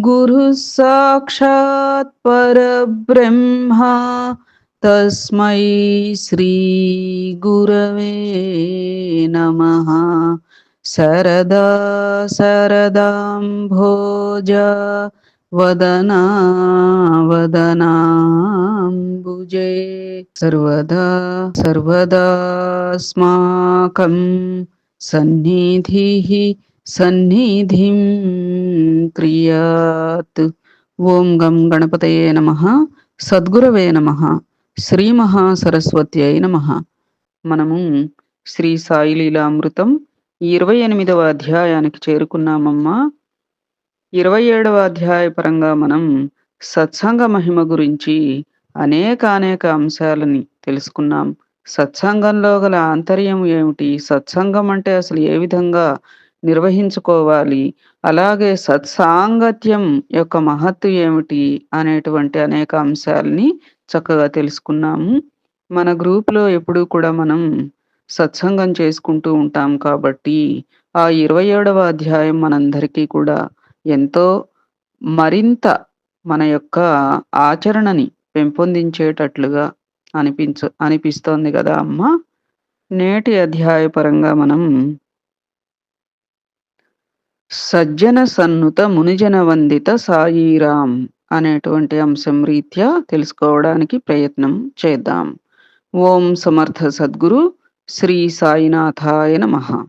गुरु साक्षात पर साक्षात् परब्रह्मा श्री श्रीगुरवे नम। सरदा सरदाम्भोज वदना वदनाम्बुजे। सर्वदा सर्वदास्माकं सन्निधिः सन्निधिं క్రియాత్ ఓం గం గణపతయే నమ. సద్గురవే నమ. శ్రీ మహాసరస్వత్యై నమ. మనము శ్రీ సాయి లీలామృతం ఇరవై ఎనిమిదవ అధ్యాయానికి చేరుకున్నామమ్మా. ఇరవై ఏడవ అధ్యాయ పరంగా మనం సత్సంగ మహిమ గురించి అనేక అనేక అంశాలని తెలుసుకున్నాం. సత్సంగంలో గల ఆంతర్యం ఏమిటి? సత్సంగం అంటే అసలు ఏ విధంగా నిర్వహించుకోవాలి. అలాగే సత్సాంగత్యం యొక్క మహత్తు ఏమిటి అనేటువంటి అనేక అంశాలని చక్కగా తెలుసుకున్నాము. మన గ్రూప్లో ఎప్పుడు కూడా మనం సత్సంగం చేసుకుంటూ ఉంటాం కాబట్టి ఆ ఇరవై ఏడవ అధ్యాయం మనందరికీ కూడా ఎంతో మరింత మన యొక్క ఆచరణని పెంపొందించేటట్లుగా అనిపించ అనిపిస్తోంది కదా అమ్మ. నేటి అధ్యాయ పరంగా మనం సజ్జన సన్నుత మునిజన వందిత సాయిరామ్ అనేటువంటి అంశం రీత్యా తెలుసుకోవడానికి ప్రయత్నం చేద్దాం. ఓం సమర్థ సద్గురు శ్రీ సాయినాథాయ నమ.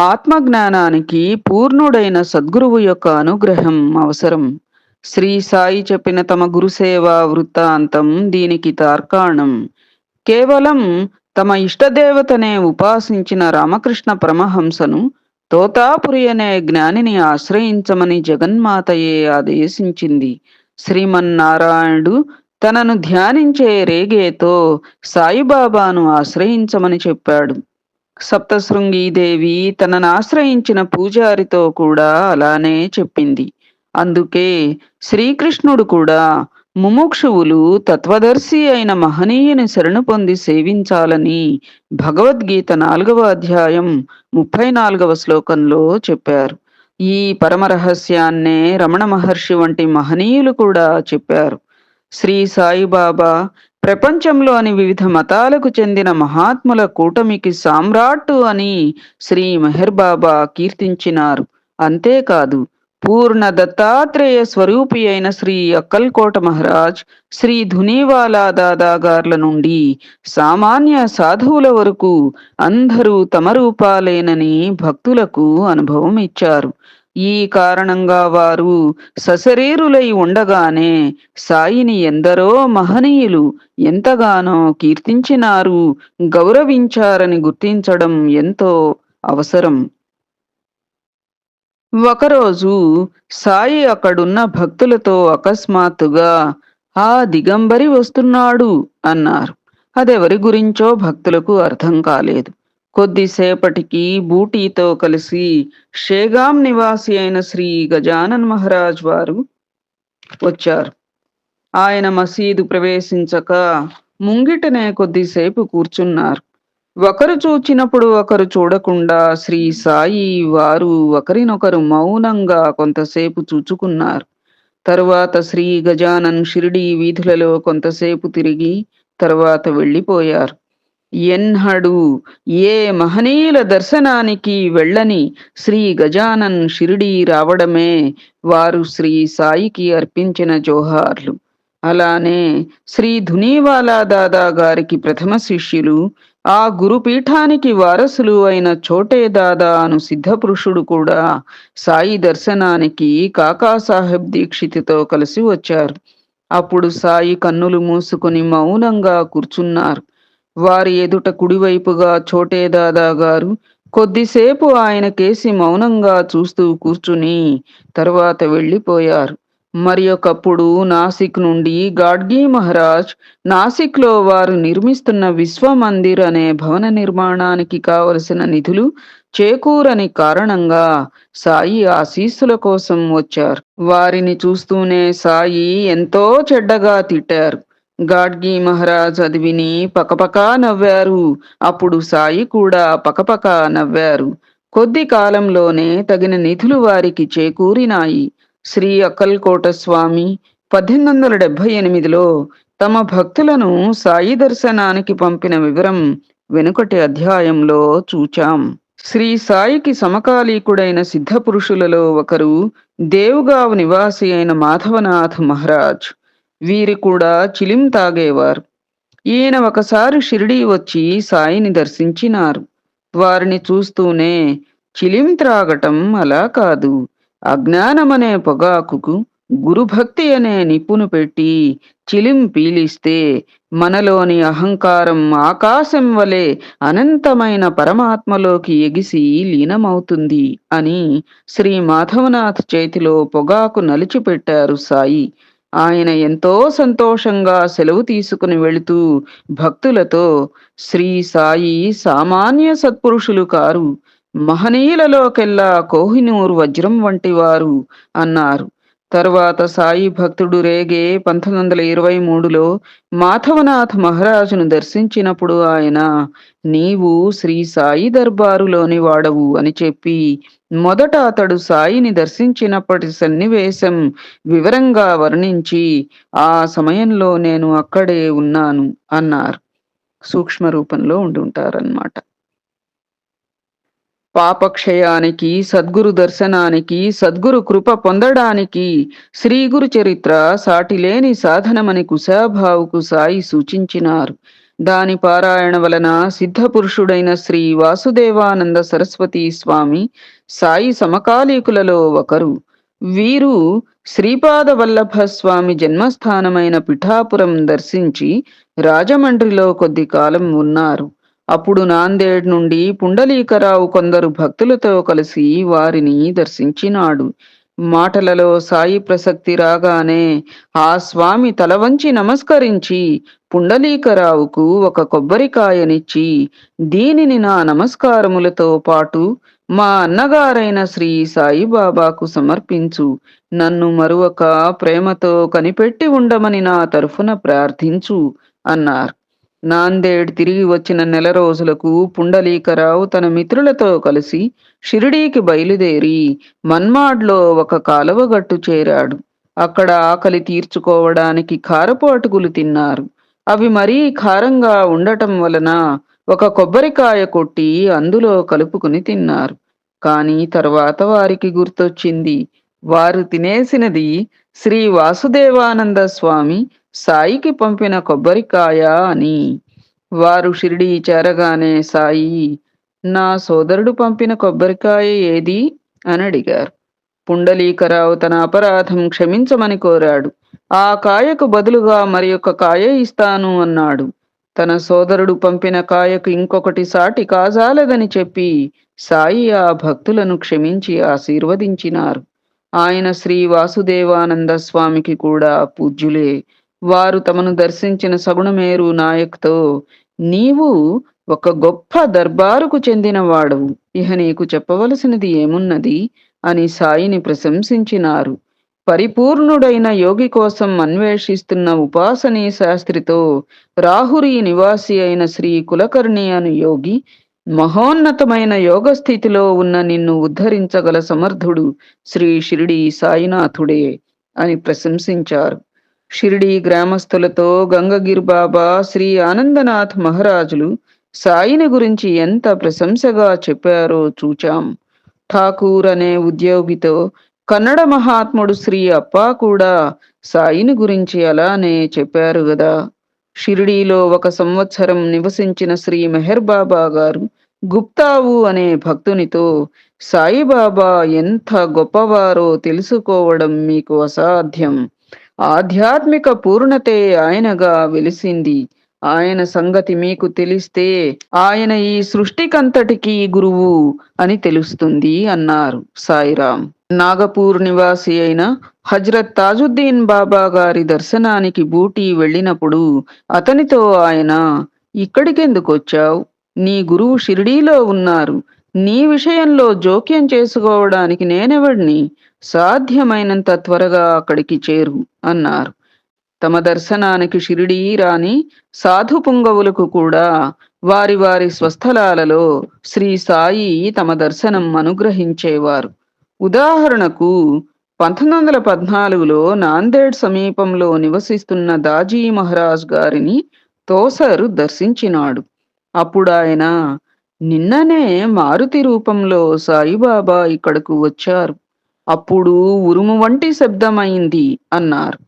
ఆత్మజ్ఞానానికి పూర్ణుడైన సద్గురువు యొక్క అనుగ్రహం అవసరం. శ్రీ సాయి చెప్పిన తమ గురుసేవా వృత్తాంతం దీనికి తార్కాణం. కేవలం తమ ఇష్టదేవతనే ఉపాసించిన రామకృష్ణ పరమహంసను తోతాపురి అనే జ్ఞానిని ఆశ్రయించమని జగన్మాతయే ఆదేశించింది. శ్రీమన్నారాయణుడు తనను ధ్యానించే రేగేతో సాయిబాబాను ఆశ్రయించమని చెప్పాడు. సప్తశృంగీదేవి తనను ఆశ్రయించిన పూజారితో కూడా అలానే చెప్పింది. అందుకే శ్రీకృష్ణుడు కూడా ముముక్షువులు తత్వదర్శి అయిన మహనీయుని శరణు పొంది సేవించాలని భగవద్గీత నాలుగవ అధ్యాయం ముప్పై నాలుగవ శ్లోకంలో చెప్పారు. ఈ పరమరహస్యాన్నే రమణ మహర్షి వంటి మహనీయులు కూడా చెప్పారు. శ్రీ సాయిబాబా ప్రపంచంలోని వివిధ మతాలకు చెందిన మహాత్ముల కూటమికి సామ్రాట్టు అని శ్రీ మెహర్ బాబా కీర్తించినారు. అంతేకాదు పూర్ణ దత్తాత్రేయ స్వరూపి అయిన శ్రీ అక్కల్కోట మహారాజ్ శ్రీ ధునీవాలా దాదాగార్ల నుండి సామాన్య సాధువుల వరకు అందరూ తమ రూపాలేనని భక్తులకు అనుభవం ఇచ్చారు. ఈ కారణంగా వారు సశరీరులై ఉండగానే సాయిని ఎందరో మహనీయులు ఎంతగానో కీర్తించినారు గౌరవించారని గుర్తించడం ఎంతో అవసరం. ఒకరోజు సాయి అక్కడున్న భక్తులతో అకస్మాత్తుగా ఆ దిగంబరి వస్తున్నాడు అన్నారు. అదెవరి గురించో భక్తులకు అర్థం కాలేదు. కొద్దిసేపటికి బూటీతో కలిసి షేగాం నివాసి అయిన శ్రీ గజానన్ మహారాజ్ వారు వచ్చారు. ఆయన మసీదు ప్రవేశించక ముంగిటనే కొద్దిసేపు కూర్చున్నారు. ఒకరు చూచినప్పుడు ఒకరు చూడకుండా శ్రీ సాయి వారు ఒకరినొకరు మౌనంగా కొంతసేపు చూచుకున్నారు. తరువాత శ్రీ గజానన్ షిరిడి వీధులలో కొంతసేపు తిరిగి తరువాత వెళ్ళిపోయారు. ఎన్నడు ఏ మహనీయుల దర్శనానికి వెళ్ళని శ్రీ గజానన్ షిరిడి రావడమే వారు శ్రీ సాయికి అర్పించిన జోహార్లు. అలానే శ్రీ ధునీవాలా దాదా గారికి ప్రథమ శిష్యులు ఆ గురుపీఠానికి వారసులు అయిన చోటే దాదా అను సిద్ధపురుషుడు కూడా సాయి దర్శనానికి కాకాసాహెబ్ దీక్షితితో కలిసి వచ్చారు. అప్పుడు సాయి కన్నులు మూసుకుని మౌనంగా కూర్చున్నారు. వారి ఎదుట కుడివైపుగా చోటే దాదా గారు కొద్దిసేపు ఆయన కేసి మౌనంగా చూస్తూ కూర్చుని తర్వాత వెళ్ళిపోయారు. మరి ఒకప్పుడు నాసిక్ నుండి గాడ్గీ మహారాజ్ నాసిక్లో వారు నిర్మిస్తున్న విశ్వమందిర్ అనే భవన నిర్మాణానికి కావలసిన నిధులు చేకూరని కారణంగా సాయి ఆశీస్సుల కోసం వచ్చారు. వారిని చూస్తూనే సాయి ఎంతో చెడ్డగా తిట్టారు. గాడ్గి మహారాజ్ అది విని పకపకా నవ్వారు. అప్పుడు సాయి కూడా పకపకా నవ్వారు. కొద్ది కాలంలోనే తగిన నిధులు వారికి చేకూరినాయి. శ్రీ అక్కల్కోట స్వామి పద్దెనిమిది వందల డెబ్బై ఎనిమిదిలో తమ భక్తులను సాయి దర్శనానికి పంపిన వివరం వెనుకటి అధ్యాయంలో చూచాం. శ్రీ సాయికి సమకాలీకుడైన సిద్ధపురుషులలో ఒకరు దేవుగావ్ నివాసి అయిన మాధవనాథ్ మహారాజ్. వీరి కూడా చిలిం తాగేవారు. ఈయన ఒకసారి షిరిడీ వచ్చి సాయిని దర్శించినారు. వారిని చూస్తూనే చిలిం త్రాగటం అలా కాదు. అజ్ఞానమనే పొగాకుకు గురుభక్తి అనే నిప్పును పెట్టి చిలిం పీలిస్తే మనలోని అహంకారం ఆకాశం వలె అనంతమైన పరమాత్మలోకి ఎగిసి లీనమవుతుంది అని శ్రీ మాధవనాథ్ చేతిలో పొగాకు నలిచిపెట్టారు సాయి. ఆయన ఎంతో సంతోషంగా సెలవు తీసుకుని వెళుతూ భక్తులతో శ్రీ సాయి సామాన్య సత్పురుషులు కారు. మహనీయులలోకెల్లా కోహినూరు వజ్రం వంటి వారు అన్నారు. తరువాత సాయి భక్తుడు రేగే పంతొమ్మిది వందల ఇరవై మూడులో మాధవనాథ్ మహారాజును దర్శించినప్పుడు ఆయన నీవు శ్రీ సాయి దర్బారులోని వాడవు అని చెప్పి మొదట అతడు సాయిని దర్శించినప్పటి సన్నివేశం వివరంగా వర్ణించి ఆ సమయంలో నేను అక్కడే ఉన్నాను అన్నారు. సూక్ష్మ రూపంలో ఉండుంటారన్నమాట. పాపక్షయానికి సద్గురు దర్శనానికి సద్గురు కృప పొందడానికి శ్రీ గురు చరిత్ర సాటిలేని సాధనమని కుశాభావుకు సాయి సూచించినారు. దాని పారాయణ వలన సిద్ధపురుషుడైన శ్రీ వాసుదేవానంద సరస్వతి స్వామి సాయి సమకాలీకులలో ఒకరు. వీరు శ్రీపాద వల్లభ స్వామి జన్మస్థానమైన పిఠాపురం దర్శించి రాజమండ్రిలో కొద్ది కాలం ఉన్నారు. అప్పుడు నాందేడ్ నుండి పుండలీకరావు కొందరు భక్తులతో కలిసి వారిని దర్శించినాడు. మాటలలో సాయి ప్రసక్తి రాగానే ఆ స్వామి తలవంచి నమస్కరించి పుండలీకరావుకు ఒక కొబ్బరికాయనిచ్చి దీనిని నా నమస్కారములతో పాటు మా అన్నగారైన శ్రీ సాయిబాబాకు సమర్పించు. నన్ను మరొక ప్రేమతో కనిపెట్టి ఉండమని నా తరఫున ప్రార్థించు అన్నారు. నాందేడ్ తిరిగి వచ్చిన నెల రోజులకు పుండలీకరావు తన మిత్రులతో కలిసి షిరిడీకి బయలుదేరి మన్మాడ్లో ఒక కాలువగట్టు చేరాడు. అక్కడ ఆకలి తీర్చుకోవడానికి కారపు అటుకులు తిన్నారు. అవి మరీ కారంగా ఉండటం వలన ఒక కొబ్బరికాయ కొట్టి అందులో కలుపుకుని తిన్నారు. కాని తర్వాత వారికి గుర్తొచ్చింది. వారు తినేసినది శ్రీ వాసుదేవానంద స్వామి సాయికి పంపిన కొబ్బరికాయ అని. వారు షిరిడి చేరగానే సాయి నా సోదరుడు పంపిన కొబ్బరికాయ ఏది? అని అడిగారు. పుండలీకరావు తన అపరాధం క్షమించమని కోరాడు. ఆ కాయకు బదులుగా మరి ఒక కాయ ఇస్తాను అన్నాడు. తన సోదరుడు పంపిన కాయకు ఇంకొకటి సాటి కాజాలదని చెప్పి సాయి ఆ భక్తులను క్షమించి ఆశీర్వదించినారు. ఆయన శ్రీ వాసుదేవానంద స్వామికి కూడా పూజ్యులే. వారు తమను దర్శించిన సగుణమేరు నాయక్తో నీవు ఒక గొప్ప దర్బారుకు చెందినవాడవు. ఇహ నీకు చెప్పవలసినది ఏమున్నది? అని సాయిని ప్రశంసించినారు. పరిపూర్ణుడైన యోగి కోసం అన్వేషిస్తున్న ఉపాసనీ శాస్త్రితో రాహురి నివాసి అయిన శ్రీ కులకర్ణి అను యోగి మహోన్నతమైన యోగ స్థితిలో ఉన్న నిన్ను ఉద్ధరించగల సమర్థుడు శ్రీ షిరిడి సాయినాథుడే అని ప్రశంసించారు. షిరిడి గ్రామస్తులతో గంగగిర్ బాబా శ్రీ ఆనందనాథ్ మహారాజులు సాయిని గురించి ఎంత ప్రశంసగా చెప్పారో చూచాం. ఠాకూర్ అనే ఉద్యోగితో కన్నడ మహాత్ముడు శ్రీ అప్పా కూడా సాయిని గురించి అలానే చెప్పారు గదా. షిరిడీలో ఒక సంవత్సరం నివసించిన శ్రీ మెహర్ బాబా గారు గుప్తావు అనే భక్తునితో సాయిబాబా ఎంత గొప్పవారో తెలుసుకోవడం మీకు అసాధ్యం. ఆధ్యాత్మిక పూర్ణతే ఆయనగా వెలిసింది. ఆయన సంగతి మీకు తెలిస్తే ఆయన ఈ సృష్టికంతటికి గురువు అని తెలుస్తుంది అన్నారు సాయిరాం. నాగపూర్ నివాసి అయిన హజ్రత్ తాజుద్దీన్ బాబా గారి దర్శనానికి బూటీ వెళ్ళినప్పుడు అతనితో ఆయన ఇక్కడికెందుకు వచ్చావు? నీ గురువు షిరిడీలో ఉన్నారు. నీ విషయంలో జోక్యం చేసుకోవడానికి నేనెవడిని? సాధ్యమైనంత త్వరగా అక్కడికి చేరు అన్నారు. తమ దర్శనానికి షిరిడీ రాని సాధు పుంగవులకు కూడా వారి వారి స్వస్థలాలలో శ్రీ సాయి తమ దర్శనం అనుగ్రహించేవారు. ఉదాహరణకు పంతొమ్మిది వందల పద్నాలుగులో నాందేడ్ సమీపంలో నివసిస్తున్న దాజీ మహారాజ్ గారిని తోసరు దర్శించినాడు. అప్పుడు ఆయన నిన్ననే మారుతి రూపంలో సాయిబాబా ఇక్కడకు వచ్చారు. అప్పుడు ఉరుము వంటి శబ్దమైంది అన్నారు.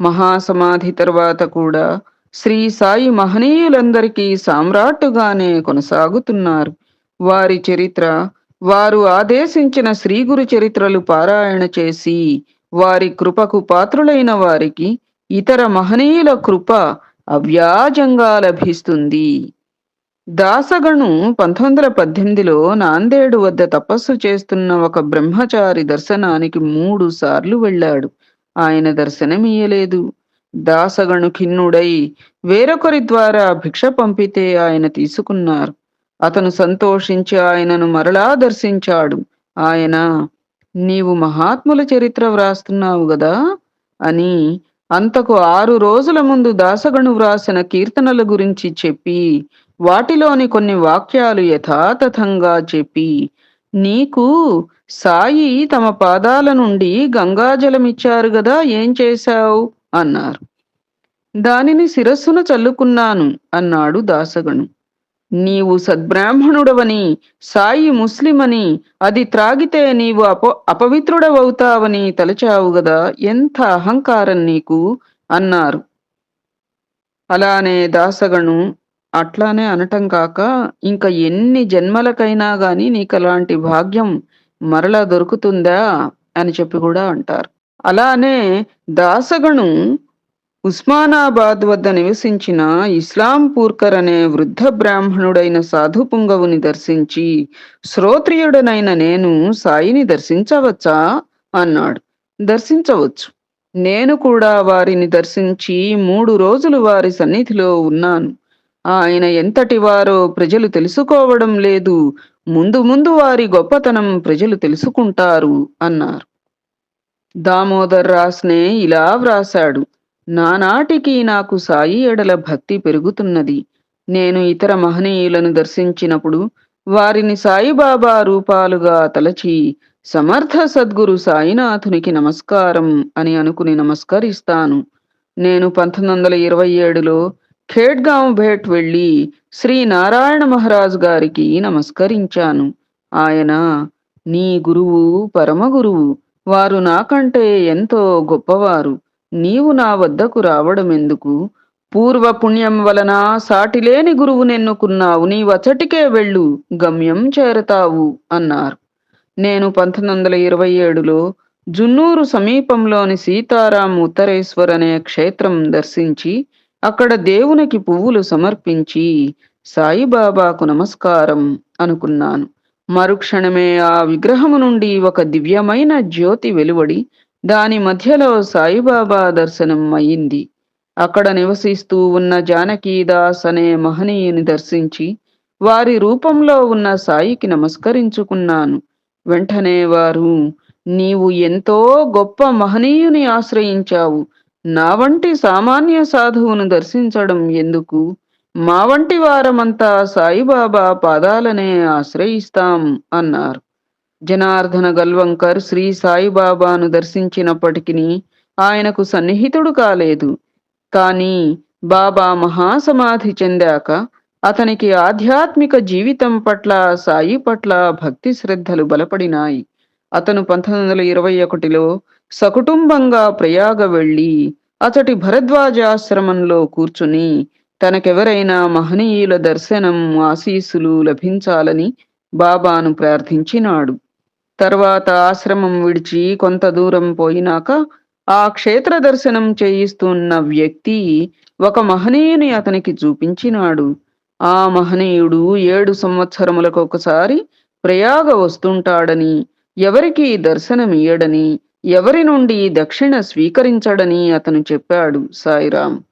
మహాసమాధి తర్వాత కూడా శ్రీ సాయి మహనీయులందరికీ సామ్రాట్టుగానే కొనసాగుతున్నారు. వారి చరిత్ర వారు ఆదేశించిన శ్రీ గురు చరిత్రలు పారాయణ చేసి వారి కృపకు పాత్రులైన వారికి ఇతర మహనీయుల కృప అవ్యాజంగా లభిస్తుంది. దాసగను పంతొమ్మిది వందల పద్దెనిమిదిలో నాందేడు వద్ద తపస్సు చేస్తున్న ఒక బ్రహ్మచారి దర్శనానికి మూడు సార్లు వెళ్ళాడు. ఆయన దర్శనమియ్యలేదు. దాసగణు ఖిన్నుడై వేరొకరి ద్వారా భిక్ష పంపితే ఆయన తీసుకున్నారు. అతను సంతోషించి ఆయనను మరలా దర్శించాడు. ఆయన నీవు మహాత్ముల చరిత్ర వ్రాస్తున్నావు గదా అని అంతకు ఆరు రోజుల ముందు దాసగణు వ్రాసిన కీర్తనల గురించి చెప్పి వాటిలోని కొన్ని వాక్యాలు యథాతథంగా చెప్పి నీకు సాయి తమ పాదాల నుండి గంగాజలమిచ్చారు గదా ఏం చేశావు? అన్నారు. దానిని శిరస్సున చల్లుకున్నాను అన్నాడు దాసగను నీవు సద్బ్రాహ్మణుడవని సాయి ముస్లిమని అది త్రాగితే నీవు అప అపవిత్రుడవవుతావని తలచావు గదా ఎంత అహంకారం నీకు? అన్నారు. అలానే దాసగను అట్లానే అనటం కాక ఇంకా ఎన్ని జన్మలకైనా గాని నీకు అలాంటి భాగ్యం మరలా దొరుకుతుందా అని చెప్పి కూడా అంటారు. అలానే దాసగణు ఉస్మానాబాద్ వద్ద నివసించిన ఇస్లాంపూర్కర్ అనే వృద్ధ బ్రాహ్మణుడైన సాధు పుంగవుని దర్శించి శ్రోత్రియుడనైన నేను సాయిని దర్శించవచ్చా అన్నాడు. దర్శించవచ్చు. నేను కూడా వారిని దర్శించి మూడు రోజులు వారి సన్నిధిలో ఉన్నాను. ఆయన ఎంతటి వారో ప్రజలు తెలుసుకోవడం లేదు. ముందు ముందు వారి గొప్పతనం ప్రజలు తెలుసుకుంటారు అన్నారు. దామోదర్ రాస్నే ఇలా వ్రాశాడు. నానాటికి నాకు సాయి ఎడల భక్తి పెరుగుతున్నది. నేను ఇతర మహనీయులను దర్శించినప్పుడు వారిని సాయిబాబా రూపాలుగా తలచి సమర్థ సద్గురు సాయినాథునికి నమస్కారం అని అనుకుని నమస్కరిస్తాను. నేను పంతొమ్మిది వందల ఇరవై ఏడులో ఖేడ్గాం భేట్ వెళ్ళి శ్రీ నారాయణ మహారాజ్ గారికి నమస్కరించాను. ఆయన నీ గురువు పరమ గురువు. వారు నాకంటే ఎంతో గొప్పవారు. నీవు నా వద్దకు రావడం ఎందుకు పూర్వ పుణ్యం వలన సాటిలేని గురువు నెన్నుకున్నావు. నీ వచటికే వెళ్ళు. గమ్యం చేరతావు అన్నారు. నేను పంతొమ్మిది వందల ఇరవై ఏడులో జున్నూరు సమీపంలోని సీతారాం ఉత్తరేశ్వర్ అనే క్షేత్రం దర్శించి అక్కడ దేవునికి పువ్వులు సమర్పించి సాయిబాబాకు నమస్కారం అనుకున్నాను. మరుక్షణమే ఆ విగ్రహము నుండి ఒక దివ్యమైన జ్యోతి వెలువడి దాని మధ్యలో సాయిబాబా దర్శనం అయింది. అక్కడ నివసిస్తూ ఉన్న జానకీదాస్ అనే మహనీయుని దర్శించి వారి రూపంలో ఉన్న సాయికి నమస్కరించుకున్నాను. వెంటనే వారు నీవు ఎంతో గొప్ప మహనీయుని ఆశ్రయించావు. నా వంటి సామాన్య సాధువును దర్శించడం ఎందుకు? మా వంటి వారమంతా సాయిబాబా పాదాలనే ఆశ్రయిస్తాం అన్నారు. జనార్దన గల్వంకర్ శ్రీ సాయిబాబాను దర్శించినప్పటికీ ఆయనకు సన్నిహితుడు కాలేదు. కానీ బాబా మహాసమాధి చెందాక అతనికి ఆధ్యాత్మిక జీవితం పట్ల సాయి పట్ల భక్తి శ్రద్ధలు బలపడినాయి. అతను పంతొమ్మిది వందల ఇరవై ఒకటిలో సకుటుంబంగా ప్రయాగ వెళ్ళి అతడి భరద్వాజాశ్రమంలో కూర్చుని తనకెవరైనా మహనీయుల దర్శనం ఆశీస్సులు లభించాలని బాబాను ప్రార్థించినాడు. తర్వాత ఆశ్రమం విడిచి కొంత దూరం పోయినాక ఆ క్షేత్ర దర్శనం చేయిస్తున్న వ్యక్తి ఒక మహనీయుని అతనికి చూపించినాడు. ఆ మహనీయుడు ఏడు సంవత్సరములకు ఒకసారి ప్రయాగ వస్తుంటాడని ఎవరికీ దర్శనమియ్యడని ఎవరి నుండి దక్షిణ స్వీకరించడని అతను చెప్పాడు సాయిరాం.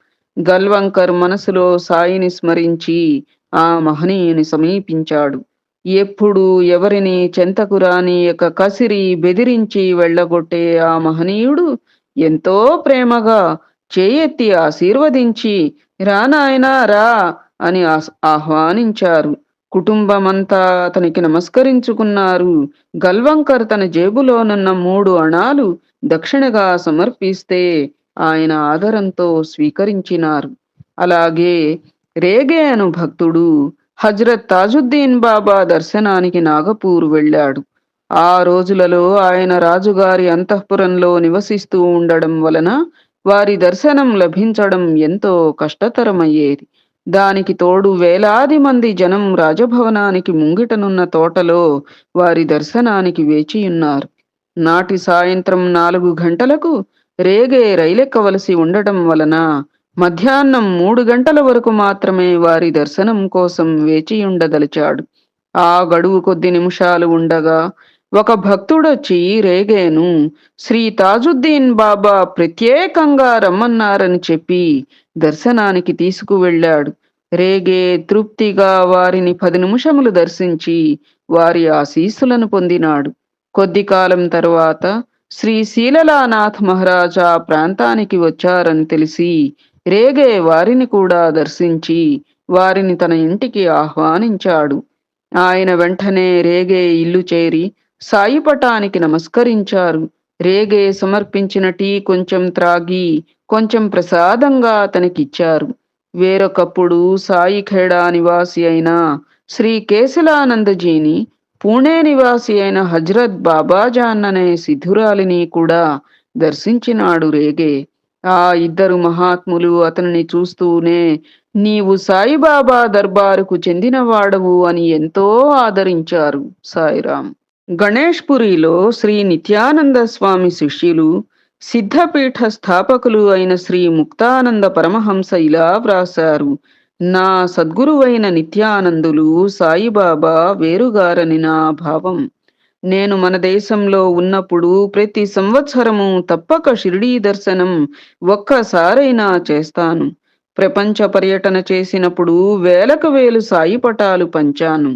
గల్వంకర్ మనసులో సాయిని స్మరించి ఆ మహనీయుని సమీపించాడు. ఎప్పుడు ఎవరిని చెంతకురాని యొక్క కసిరి బెదిరించి వెళ్ళగొట్టే ఆ మహనీయుడు ఎంతో ప్రేమగా చేయెత్తి ఆశీర్వదించి రానాయనా రా అని ఆహ్వానించారు. కుటుంబమంతా అతనికి నమస్కరించుకున్నారు. గల్వంకర్ తన జేబులోనున్న మూడు అణాలు దక్షిణగా సమర్పిస్తే ఆయన ఆదరంతో స్వీకరించినారు. అలాగే రేగే అను భక్తుడు హజ్రత్ తాజుద్దీన్ బాబా దర్శనానికి నాగపూర్ వెళ్ళాడు. ఆ రోజులలో ఆయన రాజుగారి అంతఃపురంలో నివసిస్తూ ఉండడం వలన వారి దర్శనం లభించడం ఎంతో కష్టతరమయ్యేది. దానికి తోడు వేలాది మంది జనం రాజభవనానికి ముంగిటనున్న తోటలో వారి దర్శనానికి వేచియున్నారు. నాటి సాయంత్రం నాలుగు గంటలకు రేగే రైలెక్కవలసి ఉండటం వలన మధ్యాహ్నం మూడు గంటల వరకు మాత్రమే వారి దర్శనం కోసం వేచియుండదలిచాడు. ఆ గడువు కొద్ది నిమిషాలు ఉండగా ఒక భక్తుడొచ్చి రేగేను శ్రీ తాజుద్దీన్ బాబా ప్రత్యేకంగా రమ్మన్నారని చెప్పి దర్శనానికి తీసుకువెళ్ళాడు. రేగే తృప్తిగా వారిని పది నిమిషములు దర్శించి వారి ఆశీస్సులను పొందినాడు. కొద్ది కాలం తరువాత శ్రీ శీలలానాథ్ మహారాజా ప్రాంతానికి వచ్చారని తెలిసి రేగే వారిని కూడా దర్శించి వారిని తన ఇంటికి ఆహ్వానించాడు. ఆయన వెంటనే రేగే ఇల్లు చేరి సాయిపటానికి నమస్కరించారు. రేగే సమర్పించిన టీ కొంచెం త్రాగి కొంచెం ప్రసాదంగా అతనికిచ్చారు. వేరొకప్పుడు సాయి ఖేడా నివాసి అయిన శ్రీ కేశలానందజీని పూణే నివాసి అయిన హజరత్ బాబాజాన్ అనే సిద్ధురాలిని కూడా దర్శించినాడు రేగే. ఆ ఇద్దరు మహాత్ములు అతనిని చూస్తూనే నీవు సాయిబాబా దర్బారుకు చెందినవాడవు అని ఎంతో ఆదరించారు సాయిరాం గణేష్పురిలో శ్రీ నిత్యానంద స్వామి శిష్యులు సిద్ధపీఠ స్థాపకులు అయిన శ్రీ ముక్తానంద పరమహంస ఇలా వ్రాసారు నా సద్గురువైన నిత్యానందులు సాయిబాబా వేరుగారని నా భావం. నేను మన దేశంలో ఉన్నప్పుడు ప్రతి సంవత్సరము తప్పక షిరిడీ దర్శనం ఒక్కసారైనా చేస్తాను. ప్రపంచ పర్యటన చేసినప్పుడు వేలకు వేలు సాయి పటాలు పంచాను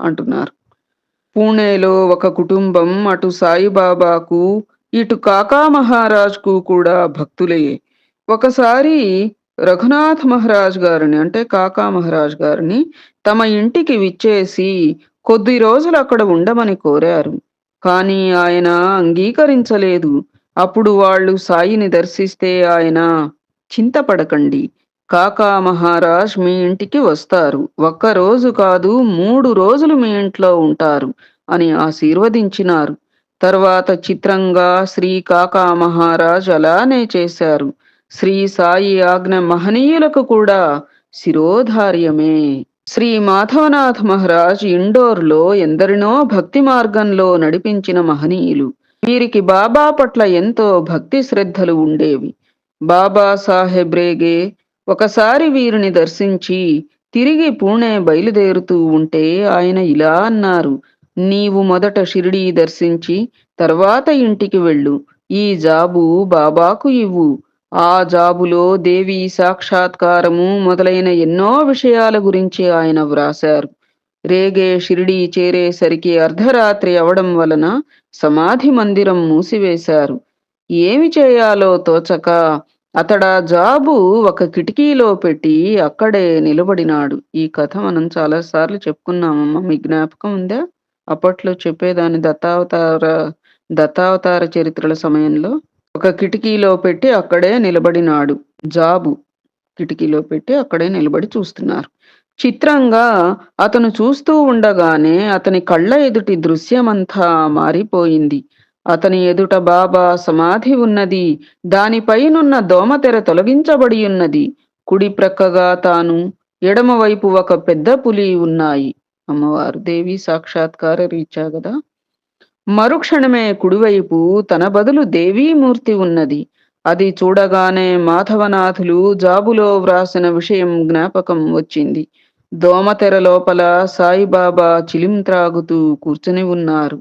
అంటున్నారు. పూణేలో ఒక కుటుంబం అటు సాయిబాబాకు ఇటు కాకా మహారాజ్కు కూడా భక్తులే. ఒకసారి రఘునాథ్ మహారాజ్ గారిని అంటే కాకా మహారాజ్ గారిని తమ ఇంటికి విచ్చేసి కొద్ది రోజులు అక్కడ ఉండమని కోరారు. కానీ ఆయన అంగీకరించలేదు. అప్పుడు వాళ్ళు సాయిని దర్శిస్తే ఆయన చింతపడకండి. కాకా మహారాజ్ మీ ఇంటికి వస్తారు. ఒక్క రోజు కాదు మూడు రోజులు మీ ఇంట్లో ఉంటారు అని ఆశీర్వదించినారు. తర్వాత చిత్రంగా శ్రీ కాకా మహారాజ్ అలానే చేశారు. శ్రీ సాయి ఆజ్ఞ మహనీయులకు కూడా శిరోధార్యమే. శ్రీ మాధవనాథ్ మహారాజ్ ఇండోర్లో ఎందరినో భక్తి మార్గంలో నడిపించిన మహనీయులు. వీరికి బాబా పట్ల ఎంతో భక్తి శ్రద్ధలు ఉండేవి. బాబా సాహెబ్ రేగే ఒకసారి వీరిని దర్శించి తిరిగి పూణే బయలుదేరుతూ ఉంటే ఆయన ఇలా అన్నారు నీవు మొదట షిరిడీ దర్శించి తర్వాత ఇంటికి వెళ్ళు. ఈ జాబు బాబాకు ఇవ్వు. ఆ జాబులో దేవి సాక్షాత్కారము మొదలైన ఎన్నో విషయాల గురించి ఆయన వ్రాశారు. రేగే షిరిడీ చేరేసరికి అర్ధరాత్రి అవడం వలన సమాధి మందిరం మూసివేశారు. ఏమి చేయాలో తోచక అతడా జాబు ఒక కిటికీలో పెట్టి అక్కడే నిలబడినాడు. ఈ కథ మనం చాలా సార్లు చెప్పుకున్నామమ్మా. మీ జ్ఞాపకం ఉందా? అప్పట్లో చెప్పేదాన్ని దత్తావతార దత్తావతార చరిత్రల సమయంలో. ఒక కిటికీలో పెట్టి అక్కడే నిలబడినాడు. జాబు కిటికీలో పెట్టి అక్కడే నిలబడి చూస్తున్నారు. చిత్రంగా అతను చూస్తూ ఉండగానే అతని కళ్ళ ఎదుటి దృశ్యమంతా మారిపోయింది. అతని ఎదుట బాబా సమాధి ఉన్నది. దానిపైనున్న దోమతెర తొలగించబడి ఉన్నది. కుడి ప్రక్కగా తాను ఎడమవైపు ఒక పెద్ద పులి ఉన్నాయి. అమ్మవారు దేవి సాక్షాత్కార రీచా కదా మరుక్షణమే కుడివైపు తన బదులు దేవీమూర్తి ఉన్నది. అది చూడగానే మాధవనాథులు జాబులో వ్రాసిన విషయం జ్ఞాపకం వచ్చింది. దోమతెర లోపల సాయిబాబా చిలిం త్రాగుతూ కూర్చుని ఉన్నారు.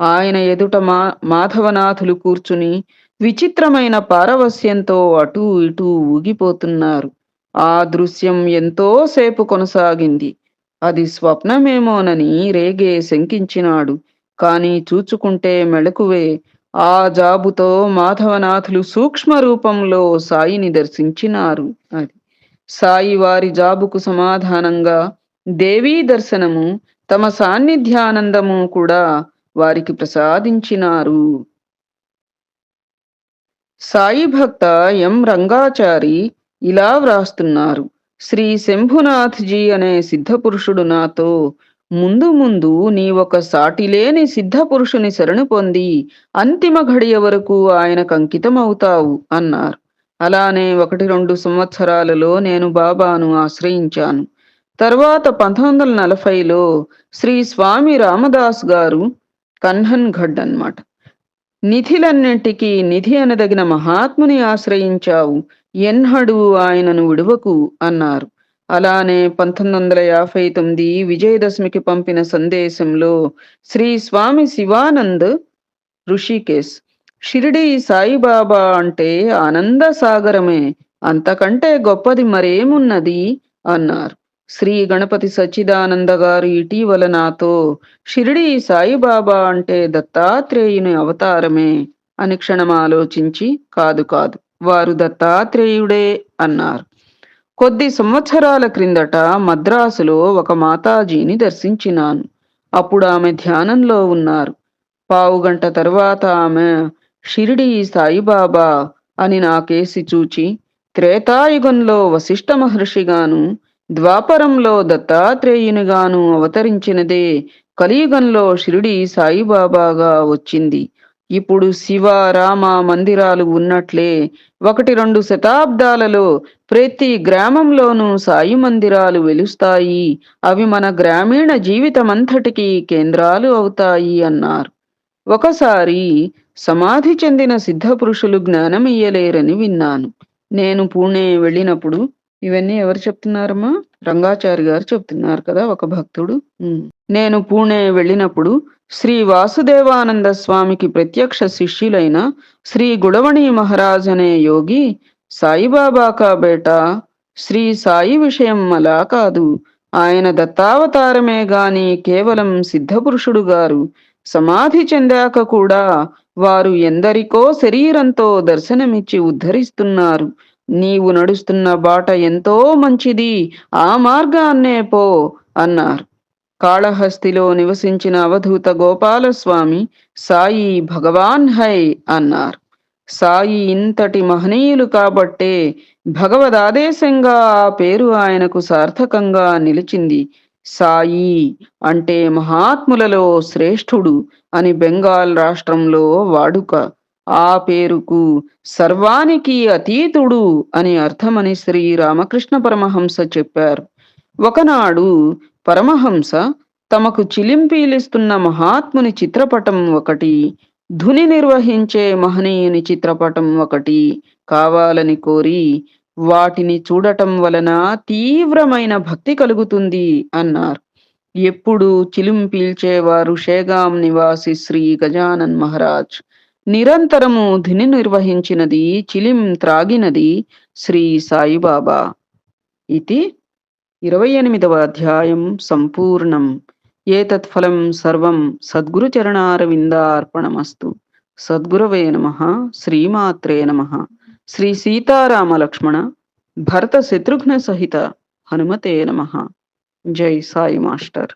ఆయన ఎదుట మా మాధవనాథులు కూర్చుని విచిత్రమైన పారవస్యంతో అటూ ఇటూ ఊగిపోతున్నారు. ఆ దృశ్యం ఎంతో సేపు కొనసాగింది. అది స్వప్నమేమోనని రేగే శంకించినాడు. కాని చూచుకుంటే మెళకువే ఆ జాబుతో మాధవనాథులు సూక్ష్మ రూపంలో సాయిని దర్శించినారు. అది సాయి వారి జాబుకు సమాధానంగా దేవీ దర్శనము తమ సాన్నిధ్యానందము కూడా వారికి ప్రసాదించినారు. సాయి భక్త ఎం రంగాచారి ఇలా వ్రాస్తున్నారు. శ్రీ శంభునాథ్జీ అనే సిద్ధపురుషుడు నాతో ముందు ముందు నీ ఒక సాటిలేని సిద్ధపురుషుని శరణు పొంది అంతిమ ఘడియ వరకు ఆయనకు అంకితమవుతావు అన్నారు. అలానే ఒకటి రెండు సంవత్సరాలలో నేను బాబాను ఆశ్రయించాను. తర్వాత పంతొమ్మిది వందల నలభైలో శ్రీ స్వామి రామదాస్ గారు కన్హన్ ఘడ్ అన్నమాట. నిధిలన్నింటికీ నిధి అనదగిన మహాత్ముని ఆశ్రయించావు. ఎన్నడు ఆయనను విడువకు అన్నారు. అలానే పంతొమ్మిది వందల యాభై తొమ్మిది విజయదశమికి పంపిన సందేశంలో శ్రీ స్వామి శివానంద్ ఋషికేశ్ షిరిడి సాయిబాబా అంటే ఆనంద సాగరమే అంతకంటే గొప్పది మరేమున్నది? అన్నారు. శ్రీ గణపతి సచ్చిదానంద గారు ఇటీవల నాతో షిరిడి సాయిబాబా అంటే దత్తాత్రేయుని అవతారమే అని క్షణం ఆలోచించి కాదు కాదు వారు దత్తాత్రేయుడే అన్నారు. కొద్ది సంవత్సరాల క్రిందట మద్రాసులో ఒక మాతాజీని దర్శించినాను. అప్పుడు ఆమె ధ్యానంలో ఉన్నారు. పావు గంట తర్వాత ఆమె షిరిడి సాయిబాబా అని నాకేసి చూచి త్రేతాయుగంలో వశిష్ఠ మహర్షిగాను ద్వాపరంలో దత్తాత్రేయునిగాను అవతరించినదే కలియుగంలో షిరిడి సాయిబాబాగా వచ్చింది. ఇప్పుడు శివ రామ మందిరాలు ఉన్నట్లే ఒకటి రెండు శతాబ్దాలలో ప్రతి గ్రామంలోనూ సాయి మందిరాలు వెలుస్తాయి. అవి మన గ్రామీణ జీవితమంతటికి కేంద్రాలు అవుతాయి అన్నారు. ఒకసారి సమాధి చెందిన సిద్ధపురుషులు జ్ఞానమియ్యలేరని విన్నాను. నేను పూణే వెళ్ళినప్పుడు ఇవన్నీ ఎవరు చెప్తున్నారమ్మా? రంగాచారి గారు చెప్తున్నారు కదా ఒక భక్తుడు. నేను పూణే వెళ్ళినప్పుడు శ్రీ వాసుదేవానంద స్వామికి ప్రత్యక్ష శిష్యులైన శ్రీ గుడవణి మహారాజ్ అనే యోగి సాయిబాబా కాబేట శ్రీ సాయి విషయం అలా కాదు ఆయన దత్తావతారమే గాని కేవలం సిద్ధపురుషుడు గారు. సమాధి చెందాక కూడా వారు ఎందరికో శరీరంతో దర్శనమిచ్చి ఉద్ధరిస్తున్నారు. నీవు నడుస్తున్న బాట ఎంతో మంచిది ఆ మార్గాన్నే పో అన్నారు. కాళహస్తిలో నివసించిన అవధూత గోపాలస్వామి సాయి భగవాన్ హై అన్నారు. సాయి ఇంతటి మహనీయులు కాబట్టే భగవదాదేశంగా ఆ పేరు ఆయనకు సార్థకంగా నిలిచింది. సాయి అంటే మహాత్ములలో శ్రేష్ఠుడు అని బెంగాల్ రాష్ట్రంలో వాడుక. ఆ పేరుకు సర్వానికి అతీతుడు అని అర్థమని శ్రీ రామకృష్ణ పరమహంస చెప్పారు. ఒకనాడు పరమహంస తమకు చిలింపీలిస్తున్న మహాత్ముని చిత్రపటం ఒకటి ధుని నిర్వహించే మహనీయుని చిత్రపటం ఒకటి కావాలని కోరి వాటిని చూడటం వలన తీవ్రమైన భక్తి కలుగుతుంది అన్నారు. ఎప్పుడు చిలిం పీల్చేవారు షేగాం నివాసి శ్రీ గజానన్ మహారాజ్. నిరంతరము ధిని నిర్వహించినది చిలిం త్రాగినది శ్రీ సాయిబాబా. ఇది ఇరవై ఎనిమిదవ అధ్యాయం సంపూర్ణం. ఏతత్ఫలం సర్వం సద్గురుచరణారవిందార్పణమస్తు. సద్గురవే నమ శ్రీమాత్రే నమ. శ్రీ సీతారామ లక్ష్మణ భరత శత్రుఘ్న సహిత హనుమతే నమ. జై సాయి మాస్టర్.